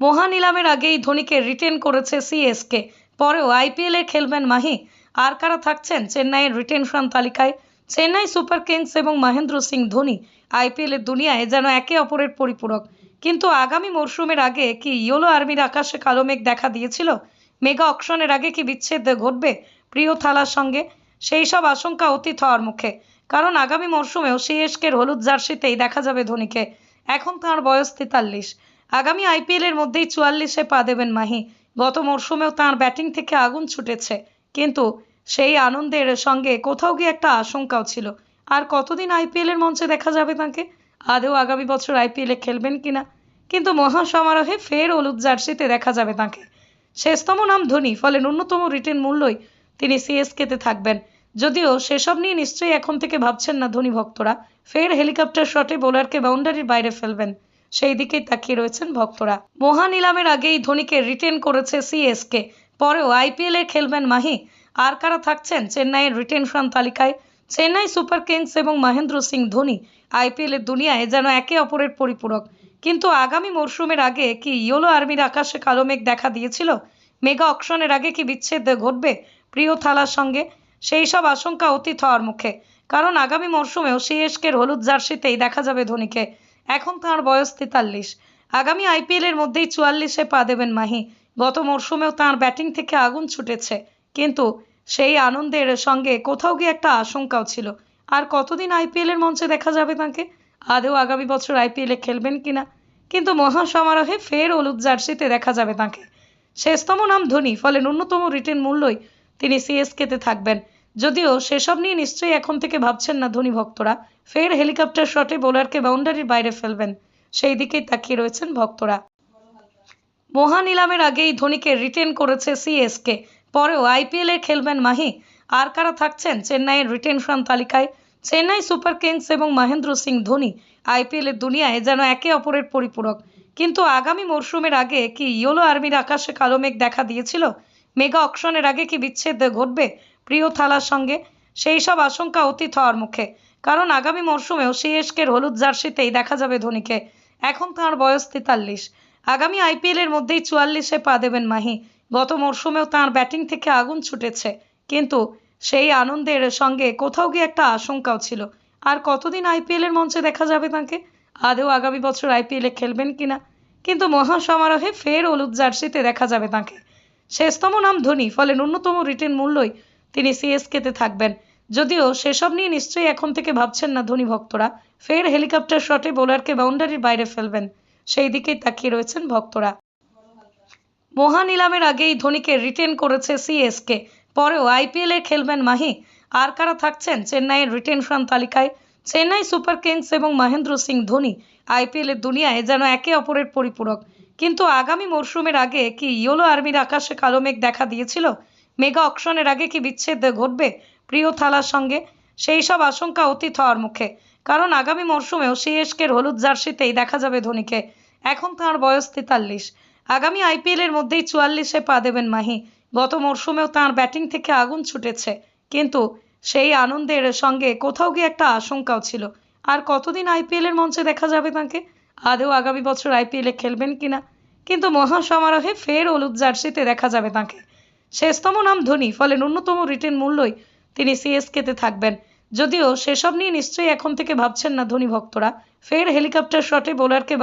মহানিলামের আগেই ধোনিকে রিটেন করেছে সিএসকে পরেও আইপিএলে খেলবেন মাহি, আর কারা থাকছেন চেন্নাইয়ের রিটেনশন তালিকায়? চেন্নাই সুপার কিংস এবং মহেন্দ্র সিং ধোনি আইপিএলের দুনিয়ায় যেন একে অপরের পরিপূরক। কিন্তু আগামী মরশুমের আগে কি ইয়োলো আর্মির আকাশে কালো মেঘ দেখা দিয়েছিল? মেগা অকশনের আগে কি বিচ্ছেদ ঘটবে প্রিয় থালার সঙ্গে? সেই সব আশঙ্কা অতীত হওয়ার মুখে। কারণ আগামী মরশুমেও সিএসকের হলুদ জার্সিতেই দেখা যাবে ধোনিকে। এখন তাঁর বয়স তেতাল্লিশ। আগামী আইপিএলের মধ্যেই চুয়াল্লিশে পা দেবেন মাহি। গত মরশুমেও তাঁর ব্যাটিং থেকে আগুন ছুটেছে। কিন্তু সেই আনন্দের সঙ্গে কোথাও গিয়ে একটা আশঙ্কাও ছিল। আর কতদিন আইপিএলের মঞ্চে দেখা যাবে তাকে? আদৌ আগামী বছর আইপিএলে খেলবেন কিনা? কিন্তু মহা সমারোহে ফের হলুদ জার্সিতে দেখা যাবে তাকে। শেষতম নাম ধোনি, ফলে ন্যূনতম রিটেন মূল্যই তিনি সিএসকেতে থাকবেন। যদিও সেসব নিয়ে নিশ্চয়ই এখন থেকে ভাবছেন না ধোনি ভক্তরা। ফের হেলিকপ্টার শটে বোলারকে বাউন্ডারির বাইরে ফেলবেন। সেই দিকেই তাকিয়ে রয়েছেন ভক্তরা। মহা নিলামের আগেই ধোনিকে রিটেন করেছে সিএসকে পরেও আইপিএলে খেলবেন মাহি। আর কারা থাকছেন চেন্নাইয়ের রিটেনশন তালিকায়? চেন্নাই সুপার কিংস এবং মহেন্দ্র সিং ধোনি। আইপিএলের দুনিয়ায় যেন একে অপরের পরিপূরক। কিন্তু আগামী মরশুমের আগে কি ইয়োলো আর্মির আকাশে কালো মেঘ দেখা দিয়েছিল? মেগা অকশনের আগে কি বিচ্ছেদ ঘটবে প্রিয় থালার সঙ্গে? সেই সব আশঙ্কা অতীত হওয়ার মুখে। কারণ আগামী মরশুমেও সিএসকের হলুদ জার্সিতেই দেখা যাবে ধোনিকে। এখন তাঁর বয়স তেতাল্লিশ। আগামী আইপিএলের মধ্যেই চুয়াল্লিশে পা দেবেন মাহি। গত মরশুমেও তাঁর ব্যাটিং থেকে আগুন ছুটেছে। কিন্তু সেই আনন্দের সঙ্গে কোথাও গিয়ে একটা আশঙ্কাও ছিল। আর কতদিন আইপিএলের মঞ্চে দেখা যাবে তাকে? আদেও আগামী বছর আইপিএলে খেলবেন কিনা? কিন্তু মহা সমারোহে ফের হলুদ জার্সিতে দেখা যাবে তাকে। শেষতম নাম ধোনি, ফলে ন্যূনতম রিটেন মূল্যই তিনি সিএসকেতে থাকবেন। যদিও সেসব নিয়ে নিশ্চয়ই এখন থেকে ভাবছেন না ধোনি ভক্তরা। ফের হেলিকপ্টার শটে বোলারকে বাউন্ডারির বাইরে ফেলবেন। সেই দিকেই তাকিয়ে রয়েছেন ভক্তরা। মহানিলামের আগেই ধোনিকে রিটেন করেছে সিএসকে পরেও আইপিএলে খেলবেন মাহি। আর কারা থাকছেন চেন্নাইয়ের রিটেনশন তালিকায়? চেন্নাই সুপার কিংস এবং মহেন্দ্র সিং ধোনি। আইপিএলের দুনিয়ায় যেন একে অপরের পরিপূরক। কিন্তু আগামী মরশুমের আগে কি ইয়োলো আর্মির আকাশে কালো মেঘ দেখা দিয়েছিল? মেগা অকশনের আগে কি বিচ্ছেদ ঘটবে? প্রিয় থালার সঙ্গে। সেই সব আশঙ্কা অতীত হওয়ার মুখে। কারণ আগামী মরশুমেও সিএসকের হলুদ জার্সিতেই দেখা যাবে ধোনিকে। এখন তাঁর বয়স তেতাল্লিশ। আগামী আইপিএলের মধ্যেই চুয়াল্লিশে পা দেবেন মাহি। গত মরশুমেও তাঁর ব্যাটিং থেকে আগুন ছুটেছে। কিন্তু সেই আনন্দের সঙ্গে কোথাও গিয়ে একটা আশঙ্কাও ছিল। আর কতদিন আইপিএলের মঞ্চে দেখা যাবে তাকে? আদৌ আগামী বছর আইপিএলে খেলবেন কিনা? কিন্তু মহা সমারোহে ফের হলুদ জার্সিতে দেখা যাবে তাকে। শেষতম নাম ধোনি, ফলে ন্যূনতম রিটেন মূল্যই তিনি সিএসকেতে থাকবেন। যদিও সেসব নিয়ে নিশ্চয়ই এখন থেকে ভাবছেন না ধোনি ভক্তরা। ফের হেলিকপ্টার শটে বোলারকে বাউন্ডারির বাইরে ফেলবেন। সেই দিকেই তাকিয়ে রয়েছেন ভক্তরা। মহানিলামের আগেই ধোনিকে রিটেন করেছে সিএসকে। পরেও আইপিএলে খেলবেন মাহি। আর কারা থাকছেন চেন্নাইয়ের রিটেনশন তালিকায়? চেন্নাই সুপার কিংস এবং মহেন্দ্র সিং ধোনি। আইপিএলের দুনিয়ায় যেন একে অপরের পরিপূরক। কিন্তু আগামী মরশুমের আগে কি ইয়োলো আর্মির আকাশে কালো মেঘ দেখা দিয়েছিল? মেগা অকশনের আগে কি বিচ্ছেদ ঘটবে প্রিয় থালার সঙ্গে? সেই সব আশঙ্কা অতীত হওয়ার মুখে। কারণ আগামী মরশুমেও সিএসকের হলুদ জার্সিতেই দেখা যাবে ধোনিকে। এখন তাঁর বয়স তেতাল্লিশ। আগামী আইপিএলের মধ্যেই চুয়াল্লিশে পা দেবেন মাহি। গত মরশুমেও তাঁর ব্যাটিং থেকে আগুন ছুটেছে। কিন্তু সেই আনন্দের সঙ্গে কোথাও গিয়ে একটা আশঙ্কাও ছিল। আর কতদিন আইপিএলের মঞ্চে দেখা যাবে তাঁকে? আদৌ আগামী বছর আইপিএলে খেলবেন কিনা? কিন্তু মহা সমারোহে ফের হলুদ জার্সিতে দেখা যাবে তাকে। শেষতম নাম ধোনি, ফলে ন্যূনতম রিটেন মূল্যই তিনি সিএসকেতে থাকবেন। যদিও সেসব নিয়ে নিশ্চয়ই এখন থেকে ভাবছেন না ধোনি ভক্তরা। ফের হেলিকপ্টার শটে বোলারকে